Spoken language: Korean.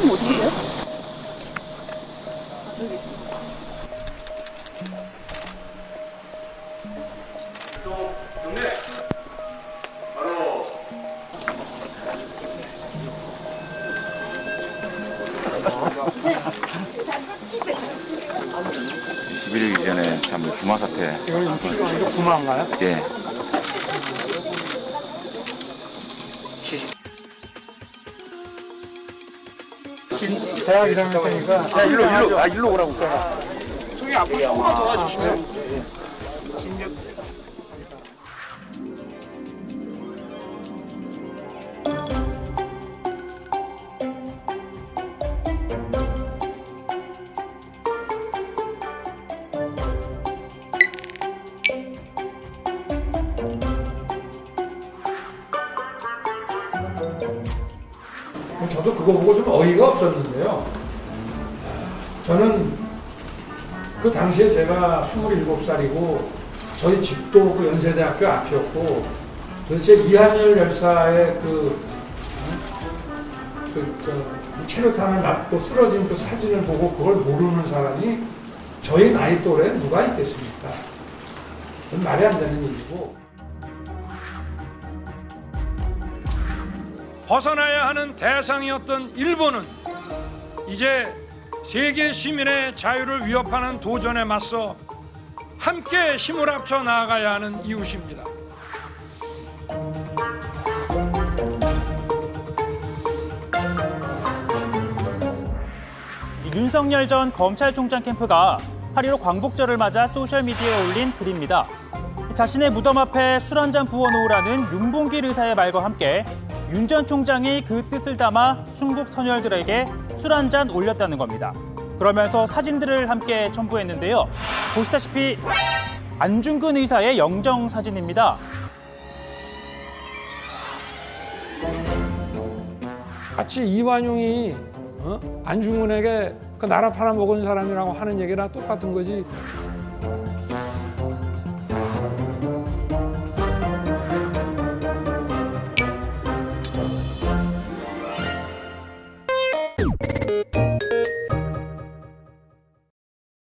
사람 어딘데? 11일 이전에 참 구마 사태. 이거 구마인가요? 예. 대학 1학년 때니까. 야 일로 일로. 아 일로 오라고. 저기 앞으로 조금만 더 와주시면 저도 그거 보고 좀 어이가 없었는데요. 저는 그 당시에 제가 27살이고 저희 집도 그 연세대학교 앞이었고 도대체 이한열 열사의 그, 어? 그, 저, 체류탄을 맞고 쓰러진 그 사진을 보고 그걸 모르는 사람이 저희 나이 또래 누가 있겠습니까? 말이 안 되는 일이고. 벗어나야 하는 대상이었던 일본은 이제 세계 시민의 자유를 위협하는 도전에 맞서 함께 힘을 합쳐 나아가야 하는 이웃입니다. 윤석열 전 검찰총장 캠프가 8.15 광복절을 맞아 소셜미디어에 올린 글입니다. 자신의 무덤 앞에 술 한 잔 부어놓으라는 윤봉길 의사의 말과 함께 윤 전 총장이 그 뜻을 담아 순국 선열들에게 술 한 잔 올렸다는 겁니다. 그러면서 사진들을 함께 첨부했는데요. 보시다시피 안중근 의사의 영정 사진입니다. 마치 이완용이 어? 안중근에게 그 나라 팔아먹은 사람이라고 하는 얘기랑 똑같은 거지